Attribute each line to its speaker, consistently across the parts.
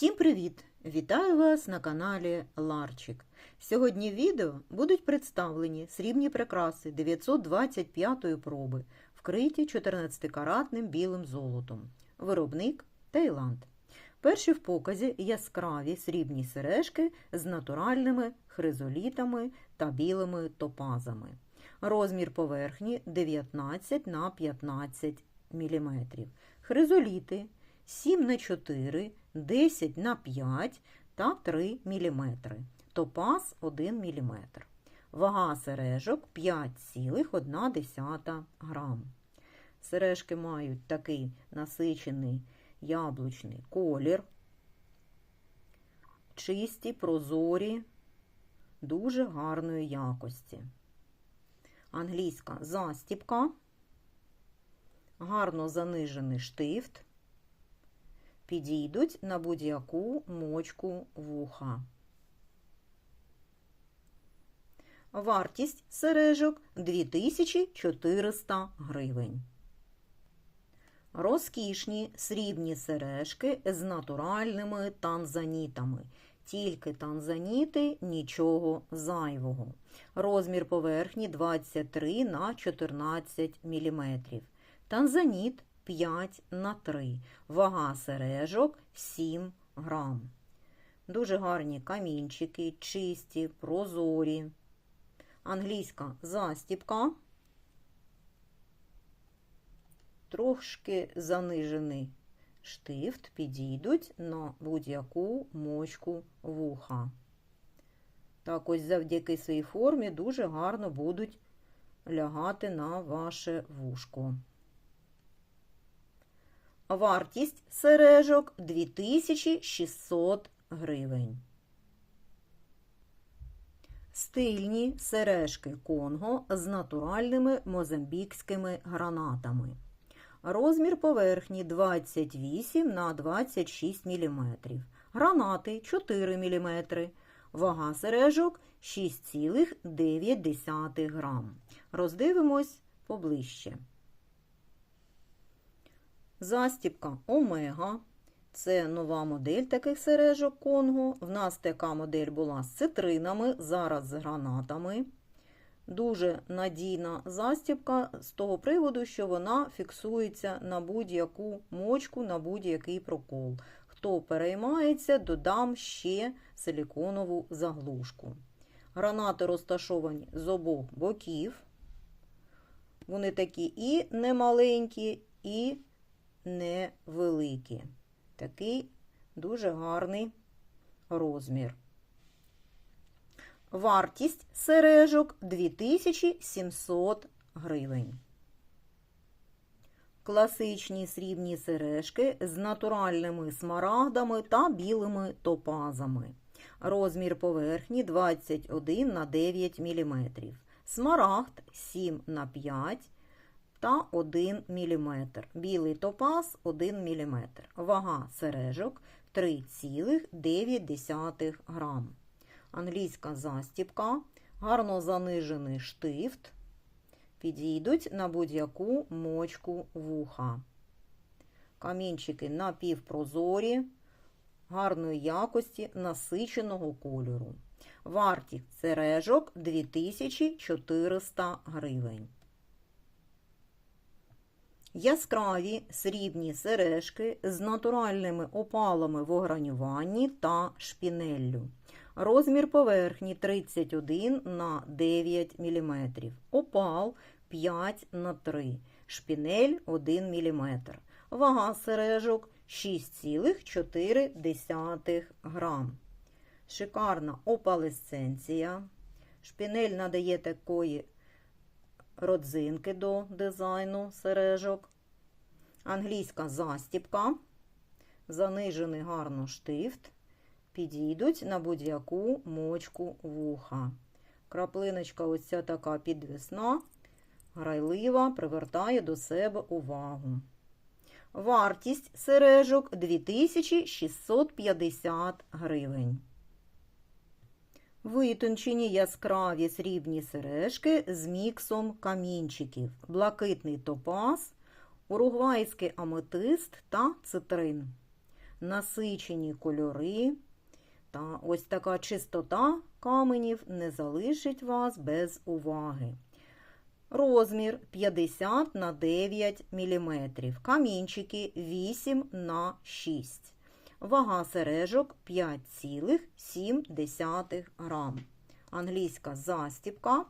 Speaker 1: Всім привіт! Вітаю вас на каналі Ларчик. Сьогодні в відео будуть представлені срібні прикраси 925-ї проби, вкриті 14-каратним білим золотом. Виробник Таїланд. Перші в показі яскраві срібні сережки з натуральними хризолітами та білими топазами. Розмір поверхні 19 на 15 мм. Хризоліти 7 на 4, 10 на 5 та 3 мм. Топаз 1 мм. Вага сережок 5,1 грам. Сережки мають такий насичений яблучний колір, чисті, прозорі, дуже гарної якості. Англійська застіпка, гарно занижений штифт, підійдуть на будь-яку мочку вуха. Вартість сережок 2400 гривень. Розкішні срібні сережки з натуральними танзанітами. Тільки танзаніти, нічого зайвого. Розмір поверхні 23 на 14 мм. Танзаніт 5 на 3. Вага сережок 7 грам. Дуже гарні камінчики, чисті, прозорі. Англійська застіпка. Трошки занижений штифт підійдуть на будь-яку мочку вуха. Так ось завдяки своїй формі дуже гарно будуть лягати на ваше вушко. Вартість сережок 2600 гривень. Стильні сережки Конго з натуральними мозамбікськими гранатами. Розмір поверхні 28 на 26 мм. Гранати 4 мм. Вага сережок 6,9 грам. Роздивимось поближче. Застіпка Омега. Це нова модель таких сережок Конго. В нас така модель була з цитринами, зараз з гранатами. Дуже надійна застіпка з того приводу, що вона фіксується на будь-яку мочку, на будь-який прокол. Хто переймається, додам ще силіконову заглушку. Гранати розташовані з обох боків. Вони такі і немаленькі, і невеликі. Такий дуже гарний розмір. Вартість сережок 2700 гривень. Класичні срібні сережки з натуральними смарагдами та білими топазами. Розмір поверхні 21 на 9 мм. Смарагд 7 на 5 та 1 мм. Білий топаз 1 мм. Вага сережок 3,9 грам. Англійська застіпка, гарно занижений штифт. Підійдуть на будь-яку мочку вуха. Камінчики напівпрозорі, гарної якості насиченого кольору. Вартість сережок 2400 гривень. Яскраві срібні сережки з натуральними опалами в огранюванні та шпінеллю. Розмір поверхні 31 на 9 мм. Опал 5 на 3 Шпінель 1 мм. Вага сережок 6,4 грам. Шикарна опалесценція. Шпінель надає такої родзинки до дизайну сережок. Англійська застіпка. Занижений гарно штифт. Підійдуть на будь-яку мочку вуха. Краплиночка ось така підвісна, грайлива, привертає до себе увагу. Вартість сережок 2650 гривень. Витончені яскраві срібні сережки з міксом камінчиків, блакитний топаз, уругвайський аметист та цитрин. насичені кольори. Та ось така чистота каменів не залишить вас без уваги. Розмір 50 на 9 мм. Камінчики 8 на 6 Вага сережок 5,7 грам. Англійська застіпка,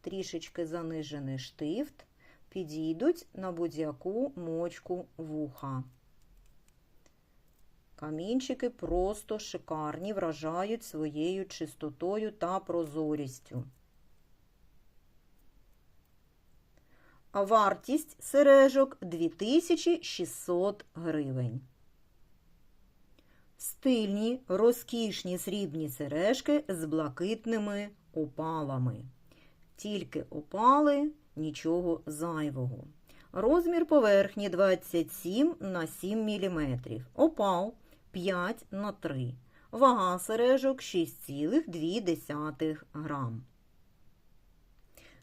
Speaker 1: трішечки занижений штифт, підійдуть на будь-яку мочку вуха. Камінчики просто шикарні, вражають своєю чистотою та прозорістю. Вартість сережок 2600 гривень. Стильні, розкішні срібні сережки з блакитними опалами. Тільки опали, нічого зайвого. Розмір поверхні 27 на 7 мм. Опал 5 на 3. Вага сережок 6,2 грам.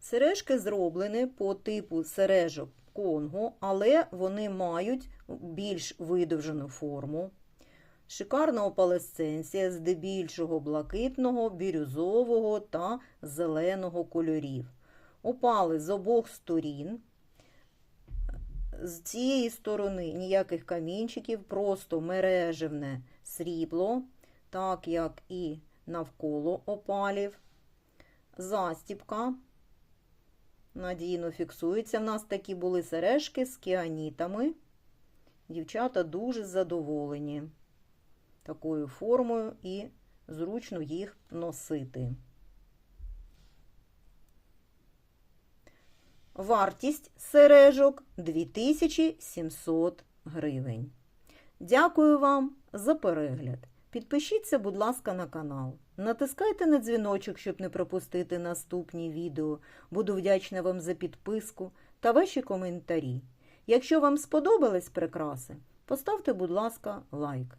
Speaker 1: Сережки зроблені по типу сережок Конго, але вони мають більш видовжену форму. Шикарна опалесценція здебільшого блакитного, бірюзового та зеленого кольорів. Опали з обох сторін. З цієї сторони ніяких камінчиків, просто мережевне срібло, так як і навколо опалів. Застіпка надійно фіксується. В нас такі були сережки з кіанітами. Дівчата дуже задоволені такою формою і зручно їх носити. Вартість сережок 2700 гривень. Дякую вам за перегляд. Підпишіться, будь ласка, на канал. Натискайте на дзвіночок, щоб не пропустити наступні відео. Буду вдячна вам за підписку та ваші коментарі. Якщо вам сподобались прикраси, поставте, будь ласка, лайк.